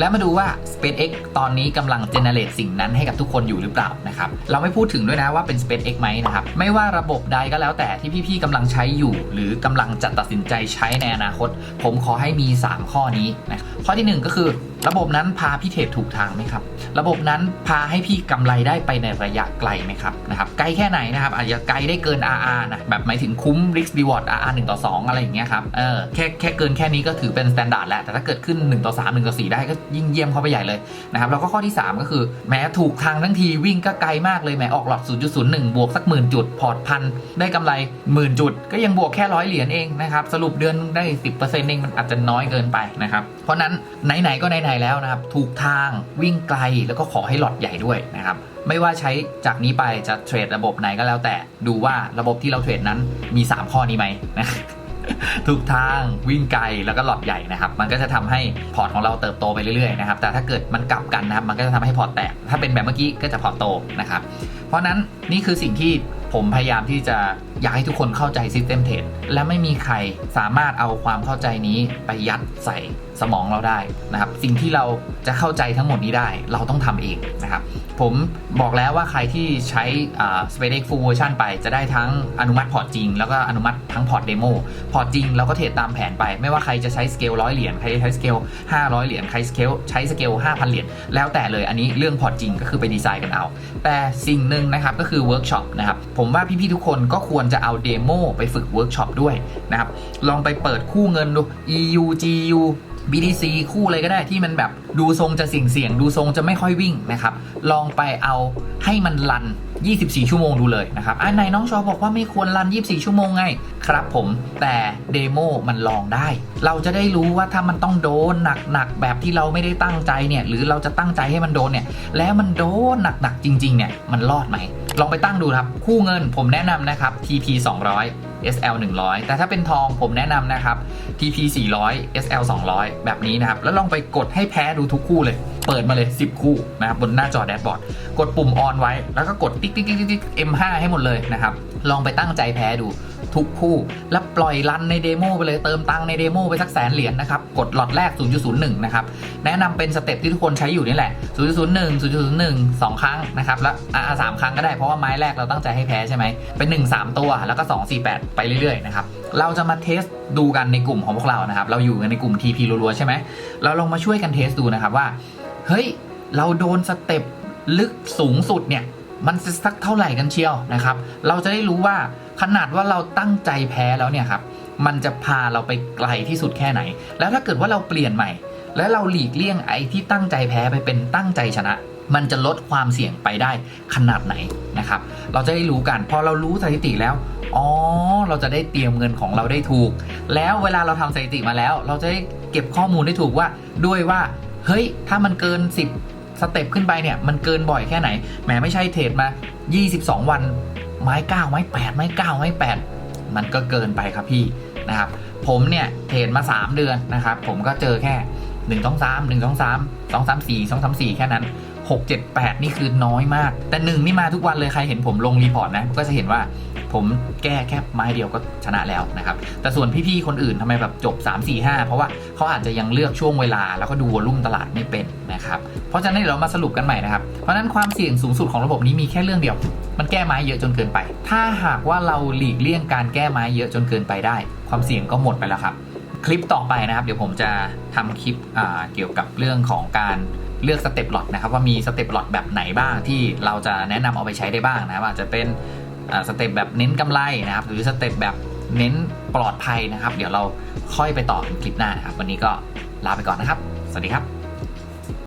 แล้วมาดูว่า SpaceX ตอนนี้กำลังเจเนเรตสิ่งนั้นให้กับทุกคนอยู่หรือเปล่านะครับเราไม่พูดถึงด้วยนะว่าเป็น SpaceX ไหมนะครับไม่ว่าระบบใดก็แล้วแต่ที่พี่ๆกำลังใช้อยู่ หรือกำลังจะตัดสินใจใช้ในอนาคต ผมขอให้มี 3 ข้อนี้นะข้อทีหนึ่1 ก็คือ ระบบนั้นพาพี่เทรดถูกทางไหมครับ ระบบนั้นพาให้พี่กำไรได้ไปในระยะไกลไหมครับนะครับไกลแค่ไหนนะครับอาจจะไกลได้เกิน RR นะแบบหมายถึงคุ้ม risk reward RR 1ต่อ2 อะไรอย่างเงี้ยครับเออแค่แค่เกินแค่นี้ก็ถือเป็น standard แล้ว แต่ถ้าเกิดขึ้น1ต่อ3 1ต่อ4 ได้ก็ยิ่งเยี่ยมเข้าไปใหญ่เลยนะครับแล้วก็ข้อที่ 3 ก็คือแม้ถูกทางทั้งทีวิ่งก็ไกลมากเลยแม้ออกหลอด0.01 บวกสักหมื่นจุดพอร์ตพันได้กำไรหมื่นจุด ก็ยังบวกแค่ร้อยเหรียญเองนะครับสรุปเดือนได้10%เองมันอาจจะน้อยเกินไปนะครับเพราะนั้นไหนๆก็ไหนๆแล้วนะครับ ถูกทางวิ่งไกลแล้วก็ขอให้หลอดใหญ่ด้วยนะครับ ไม่ว่าใช้จากนี้ไปจะเทรดระบบไหนก็แล้วแต่ดูว่าระบบที่เราเทรดนั้นมี 3 ข้อนี้ไหมนะถูกทางวิ่งไกลแล้วก็หลอดใหญ่นะครับ มันก็จะทำให้พอร์ตของเราเติบโตไปเรื่อยๆนะครับแต่ถ้าเกิดมันกลับกันนะครับ มันก็จะทำให้พอร์ตแตก ถ้าเป็นแบบเมื่อกี้ก็จะพอร์ตโตนะครับ เพราะนั้นนี่คือสิ่งที่ผมพยายามที่จะอยากให้ทุกคนเข้าใจ System Trade และไม่มีใครสามารถเอาความเข้าใจนี้ไปยัดใส่ สมองเราได้นะครับ สิ่งที่เราจะเข้าใจทั้งหมดนี้ได้ เราต้องทำเองนะครับ ผมบอกแล้วว่าใครที่ใช้ SpaceX Full Version ไปจะได้ทั้งอนุมัติพอร์ตจริง แล้วก็อนุมัติทั้งพอร์ตเดโมพอร์ตจริงเราก็เทรดตามแผนไป ไม่ว่าใครจะใช้สเกลร้อยเหรียญใครจะใช้สเกล500 เหรียญใครสเกลใช้สเกล5,000 เหรียญแล้วแต่เลยอันนี้เรื่องพอร์ตจริงก็คือไปดีไซน์กันเอา แต่สิ่งหนึ่งนะครับก็คือเวิร์กช็อปนะครับผมว่าพี่ๆทุกคนก็ควรจะเอาเดโมไปฝึกเวิร์กช็อปด้วยนะครับลองไปเปิดคู่เงินดู EU BTC คู่อะไรก็ได้ที่มันแบบดูทรงจะเสี่ยงเสี่ยงๆดูทรงจะไม่ค่อยวิ่งนะครับ ลองไปเอาให้มันรัน 24 ชั่วโมงดูเลยนะครับอันไหนน้องชอบอกว่าไม่ควรรัน 24 ชั่วโมงไงครับผมแต่เดโมมันลองได้ เราจะได้รู้ว่าถ้ามันต้องโดนหนักๆแบบที่เราไม่ได้ตั้งใจเนี่ยหรือเราจะตั้งใจให้มันโดนเนี่ยแล้วมันโดนหนักๆจริงๆเนี่ยมันรอดไหมลองไปตั้งดูครับ คู่เงินผมแนะนำนะครับ TP 200 SL 100 แต่ถ้าเป็นทองผมแนะนำนะครับ TP 400 SL 200 แบบนี้นะครับ แล้วลองไปกดให้แพ้ดูทุกคู่เลย เปิดมาเลย 10 คู่นะครับบนหน้าจอแดชบอร์ด กดปุ่มออนไว้ แล้วก็กดติ๊กติ๊กติ๊กติ๊ก M5 ให้หมดเลยนะครับ ลองไปตั้งใจแพ้ดูทุกคู่ แล้วปล่อยรันในเดโมไปเลยเติมตังค์ในเดโมไปสักแสนเหรียญนะครับ กดหลอดแรก 0.01 นะครับ แนะนำเป็นสเต็ปที่ทุกคนใช้อยู่นี่แหละ 0.01 0.01 2 ครั้งนะครับ แล้วอ่าสามครั้งก็ได้เพราะว่าไม้แรกเราตั้งใจให้แพ้ใช่ไหมเป็น 1 3 ตัวแล้วก็ 2 4 8ไปเรื่อยๆนะครับเราจะมาเทสดูกันในกลุ่มของพวกเรานะครับ เราอยู่กันในกลุ่ม TP รัวๆใช่ไหมเราลองมาช่วยกันเทสดูนะครับว่า เฮ้ย เราโดนสเต็ปลึกสูงสุดเนี่ย มันสักเท่าไหร่กันเชียวนะครับ เราจะได้รู้ว่าขนาดว่าเราตั้งใจแพ้แล้วเนี่ยครับ มันจะพาเราไปไกลที่สุดแค่ไหน แล้วถ้าเกิดว่าเราเปลี่ยนใหม่ แล้วเราหลีกเลี่ยงไอ้ที่ตั้งใจแพ้ไปเป็นตั้งใจชนะ มันจะลดความเสี่ยงไปได้ขนาดไหน นะครับ เราจะได้รู้กัน พอเรารู้สถิติแล้ว อ๋อ เราจะได้เตรียมเงินของเราได้ถูก แล้วเวลาเราทำสถิติมาแล้ว เราจะได้เก็บข้อมูลได้ถูกว่า ด้วยว่า เฮ้ย ถ้ามันเกิน 10 สเต็ปขึ้นไปเนี่ย มันเกินบ่อยแค่ไหน แหมไม่ใช่เทรดมา 22 วัน ไม้9ไม้8ไม้9ไม้8มันก็เกินไปครับพี่นะครับ ผมเนี่ยเทรดมา 3 เดือนนะครับ ผมก็เจอแค่1 2 3 1 2 3 2 3 4 2 3 4 แค่นั้น 6 7 8 นี่คือน้อยมาก แต่หนึ่งนี่มาทุกวันเลยใครเห็นผมลงรีพอร์ตนะ ก็จะเห็นว่าผมแก้แค่ไม้เดียวก็ชนะแล้วนะครับ แต่ส่วนพี่ๆคนอื่นทำไมแบบจบ 3 4 5 เพราะว่าเขาอาจจะยังเลือกช่วงเวลา แล้วก็ดูวอลุ่มตลาดไม่เป็นนะครับ เพราะฉะนั้นเดี๋ยวเรามาสรุปกันใหม่นะครับ เพราะฉะนั้นความเสี่ยงสูงสุดของระบบนี้มีแค่เรื่องเดียว มันแก้ไม้เยอะจนเกินไป ถ้าหากว่าเราหลีกเลี่ยงการแก้ไม้เยอะจนเกินไปได้ ความเสี่ยงก็หมดไปแล้วครับ คลิปต่อไปนะครับ เดี๋ยวผมจะทำคลิปเกี่ยวกับเรื่องของการเลือกสเต็ปหลอดนะครับว่ามีสเต็ปหลอดแบบไหนบ้างที่เราจะแนะนำเอาไปใช้ได้บ้างนะครับอาจจะเป็นสเต็ปแบบเน้นกำไรนะครับ หรือสเต็ปแบบเน้นปลอดภัยนะครับ เดี๋ยวเราค่อยไปต่อกันคลิปหน้านะครับ วันนี้ก็ลาไปก่อนนะครับ สวัสดีครับ